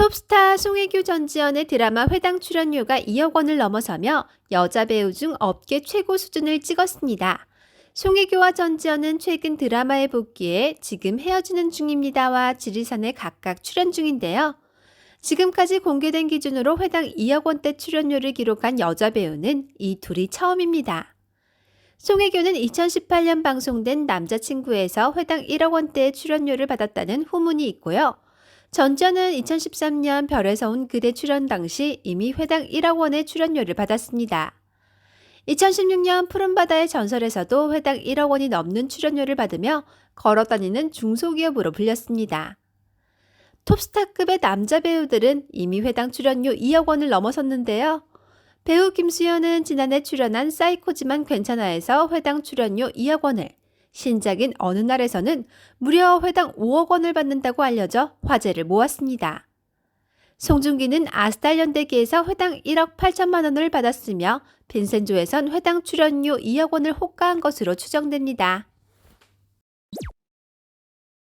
톱스타 송혜교 전지현의 드라마 회당 출연료가 2억 원을 넘어서며 여자 배우 중 업계 최고 수준을 찍었습니다. 송혜교와 전지현은 최근 드라마에 복귀해 지금 헤어지는 중입니다와 지리산에 각각 출연 중인데요. 지금까지 공개된 기준으로 회당 2억 원대 출연료를 기록한 여자 배우는 이 둘이 처음입니다. 송혜교는 2018년 방송된 남자친구에서 회당 1억 원대의 출연료를 받았다는 후문이 있고요. 전지현은 2013년 별에서 온 그대 출연 당시 이미 회당 1억 원의 출연료를 받았습니다. 2016년 푸른바다의 전설에서도 회당 1억 원이 넘는 출연료를 받으며 걸어다니는 중소기업으로 불렸습니다. 톱스타급의 남자 배우들은 이미 회당 출연료 2억 원을 넘어섰는데요. 배우 김수현은 지난해 출연한 사이코지만 괜찮아에서 회당 출연료 2억 원을, 신작인 어느 날에서는 무려 회당 5억 원을 받는다고 알려져 화제를 모았습니다. 송중기는 아스달 연대기에서 회당 1억 8천만 원을 받았으며 빈센조에선 회당 출연료 2억 원을 호가한 것으로 추정됩니다.